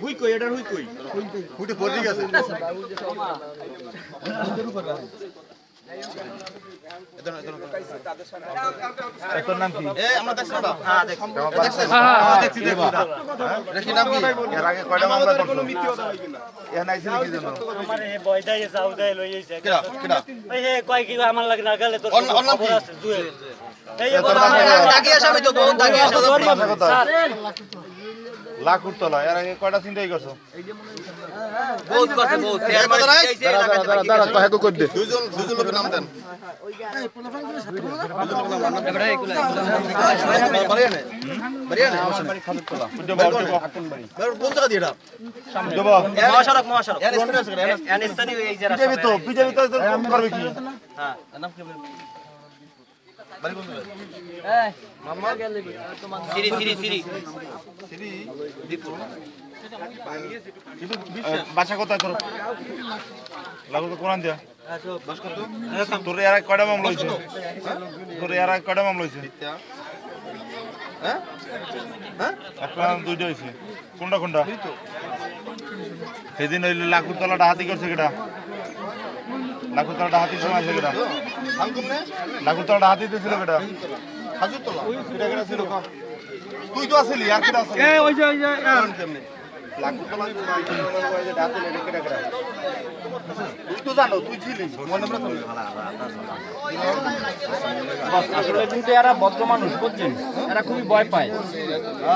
হুই কই এটার হুই কই হুটে পড়ে গেছে তোর নাম কি এ আমরা হ্যাঁ নাম লাগে না গেলে তোর অন্য কি? আছে জুয়েল এই তোর বাসা কোথায়? দাগি আসামি তো বহুত দাগি আসামি তোর বাসা কোথায়? স্যার। লাকুরতলা এর আগে কয়টা চিন্তাই করছ? হ্যাঁ বিজেপি তো বিজেপি তো করবে কি? হ্যাঁ নাম কি? বাসা কোথায় তোর? লাগু তো কোরআন দিয়া। তোর এর আগে কয়টা মামলা হয়েছে তোর এর আগে কয়টা মামলা হয়েছে হ্যাঁ হ্যাঁ দুইটা হয়েছে কোনটা কোনটা? সেদিন ওই লাকুরতলাটা হাতি করছে কেটা? লাকুরতলাটা হাতির সময় আছে কেটা আঙ্কুম নে লাকুরতলাটা হাতি কেটা কেটা কেটা ছিল তুই তো আসলি আর কেটা আসলি? ওই যে ওই যে কেমনে? লাকুরতলা হাতি লেগে কেটা কেটা তুই তো জানো তুই ছিলি। মনে আমরা আসলে কিন্তু এরা ভদ্র মানুষ বুঝছেন? এরা খুবই ভয় পায়।